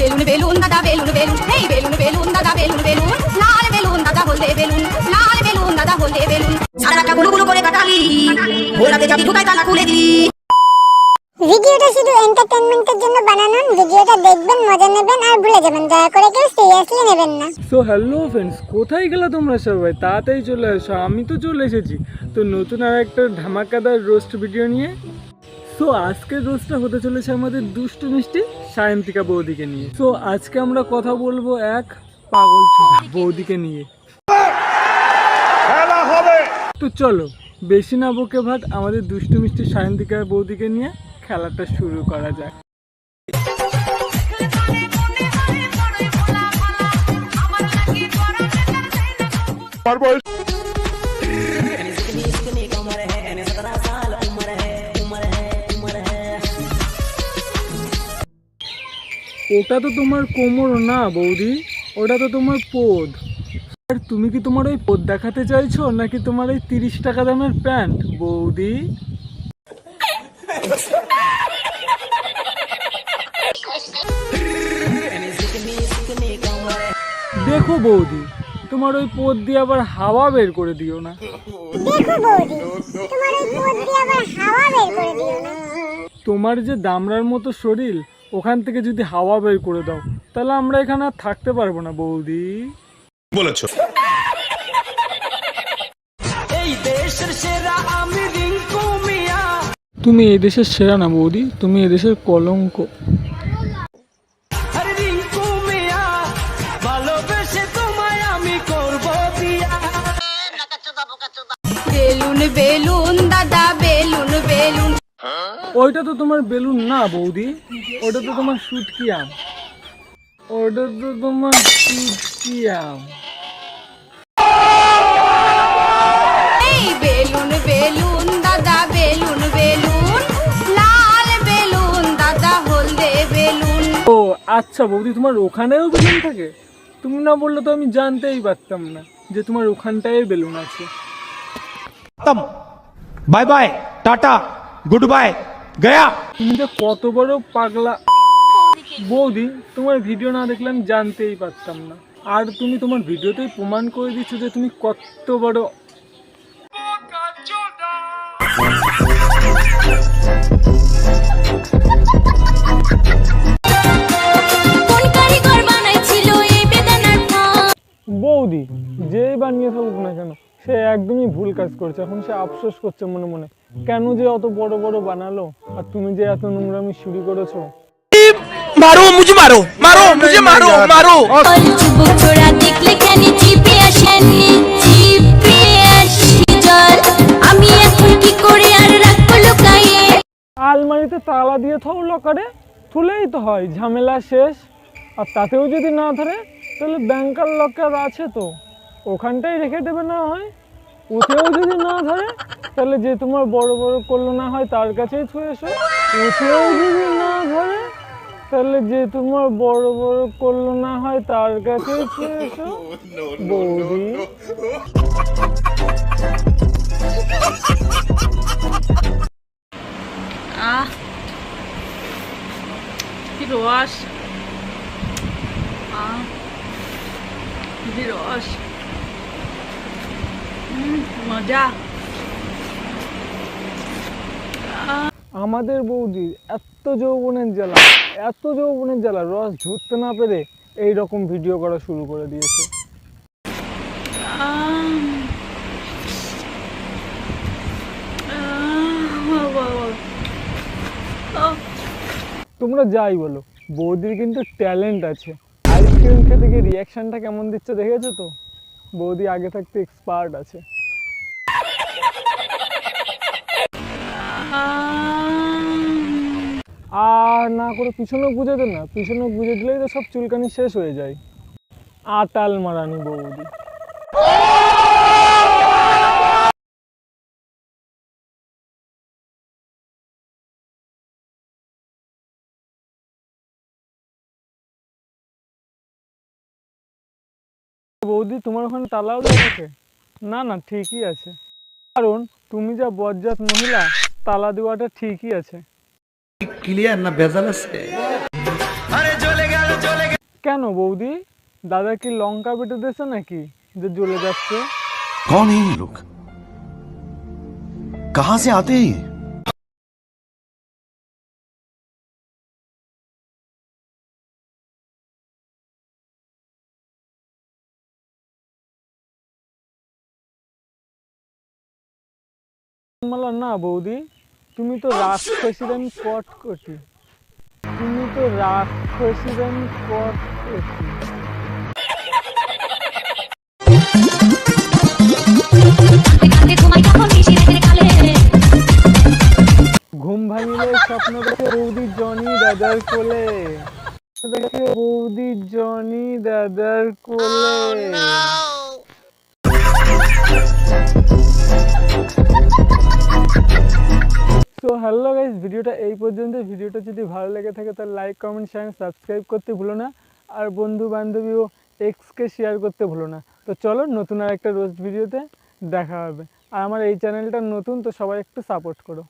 Balloon balloon দাদা balloon balloon. এই balloon balloon দাদা বেলুন বেলুন। লাল বেলুন দাদা হলদে বেলুন। লাল বেলুন দাদা হলদে বেলুন। সারাটা গুলো গুলো করে কাটালি। ভোরাতে যাবি ঢুকাই তালা খুলে দিলি ভিডিওটা শুধু এন্টারটেনমেন্টের জন্য বানানো ভিডিওটা দেখবেন মজা নেবেন আর ভুলে যাবেন। দয়া করে কেউ সিরিয়াসলি নেবেন না। সো হ্যালো ফ্রেন্ডস কোথায় গেলে তোমরা সবাই? তাড়াতাড়ি চলে আসো আমি তো চলে এসেছি। তো নতুন আর একটা ধামাকাদার রোস্ট ভিডিও নিয়ে সো আজকের রোস্টটা হতে চলেছে আমাদের দুষ্টু মিষ্টি সায়ন্তিকা বৌদিকে নিয়ে। সো আজকে আমরা কথা বলব এক পাগল ছোড়া বৌদিকে নিয়ে। তো চলো বেশি না বকে ভাট আমাদের দুষ্টু মিষ্টি সায়ন্তিকা বৌদিকে নিয়ে খেলাটা শুরু করা যাক। ওটা তো তোমার কোমর না বৌদি। ওটা তো তোমার পদ। আর তুমি কি তোমার ওই পদ দেখাতে চাইছো নাকি তোমার ওই তিরিশ টাকা দামের প্যান্ট বৌদি? দেখো বৌদি তোমার ওই পদ দিয়ে আবার হাওয়া বের করে দিও না। তোমার দিয়ে আবার হাওয়া বের করে দিও না। তোমার যে দামড়ার মতো শরীর ওখান থেকে যদি হাওয়া বের করে দাও তাহলে আমরা এখানে আর থাকতে পারব না বৌদি। বলেছ। তুমি এই দেশের সেরা না বৌদি তুমি এদেশের কলঙ্ক। বেলুন বেলুন দাদা বেলুন বেলুন ওইটা তো তোমার বেলুন না বৌদি? ওটা তো তোমার সুটকি আম। ওটা তো তোমার সুটকি আম। Balloon balloon balloon balloon. Balloon হলদে বেলুন। ও আচ্ছা বৌদি তোমার ওখানেও বেলুন থাকে? তুমি না বললে তো আমি জানতেই পারতাম না যে তোমার ওখানটায় বেলুন আছে। Bye bye tata good bye. গয়া। তুমি যে কত বড় পাগলা বৌদি তোমার ভিডিও না দেখলে আমি জানতেই পারতাম না। আর তুমি তোমার ভিডিওতেই প্রমাণ করে দিচ্ছ যে তুমি কত বড় সে একদমই ভুল কাজ করছে। এখন সে আফসোস করছে মনে মনে। কেন যে অত বড় বড় বানালো? আর তুমি যে এত নোংরামি শুরু করেছ? মারো মুঝে মারো মারো মুঝে মারো মারো। আলমারিতে তালা দিয়ে থাও লকারে। তুলেই তো হয় ঝামেলা শেষ। আর তাতেও যদি না ধরে তাহলে ব্যাংকার লকার আছে তো। ওখানটাই রেখে দেবে না হয়। ওতেও যদি না ধরে তাহলে যে তোমার বড় বড় করল না হয় তার কাছেই ছুঁয়ে এসো। ওতেও যদি না ধরে তাহলে যে তোমার বড় বড় করল না হয় তার কাছেই ছুঁয়ে এসো। বৌদি। আহ কি রস। আহ রস। আমাদের বৌদির এত যৌবনের জ্বালা, এত যৌবনের জ্বালা, রস ঝরতে না পেরে এই রকম ভিডিও করা শুরু করে দিয়েছে। তোমরা যাই বলো, বৌদির কিন্তু ট্যালেন্ট আছে। আইসক্রিম খেতে গিয়ে রিয়াকশনটা কেমন দিচ্ছে, দেখেছ তো? বৌদি আগে থাকতে এক্সপার্ট আছে। আর না করে পিছনে গুঁজে দেন না, পিছনে গুঁজে দিলেই তো সব চুলকানি শেষ হয়ে যায়। আটাল মারানি বৌদি। বৌদি তোমার ওখানে তালাও দেখে না না ঠিকই আছে। কারণ তুমি যা বজ্জাত মহিলা তালা দেওয়াটা ঠিকই আছে। ক্লিয়ার না ভেজাল আছে? কেন বৌদি? দাদা কি লঙ্কা বেটে দিয়েছে নাকি? যে জ্বলে যাচ্ছে। কোন এই লোক? কাহা সে আতে না বৌদি, তুমি তো রাক্ষসীরান কটকটি তুমি তো রাক্ষসীরান কটকটি ঘুম ভাঙিলে স্বপ্ন দেখে বৌদি জনি দাদার কোলে। দেখে বৌদি জনি দাদার কোলে। তো হ্যালো গাইজ ভিডিওটা এই পর্যন্ত ভিডিওটা যদি ভালো লেগে থাকে, তাহলে লাইক কমেন্ট শেয়ার সাবস্ক্রাইব করতে ভুলো না। আর বন্ধু বান্ধবী ও এক্সকে শেয়ার করতে ভুলো না। তো চলো, নতুন আর একটা রোজ ভিডিওতে দেখা হবে। আর আমার এই চ্যানেলটা নতুন, তো সবাই একটু সাপোর্ট করো।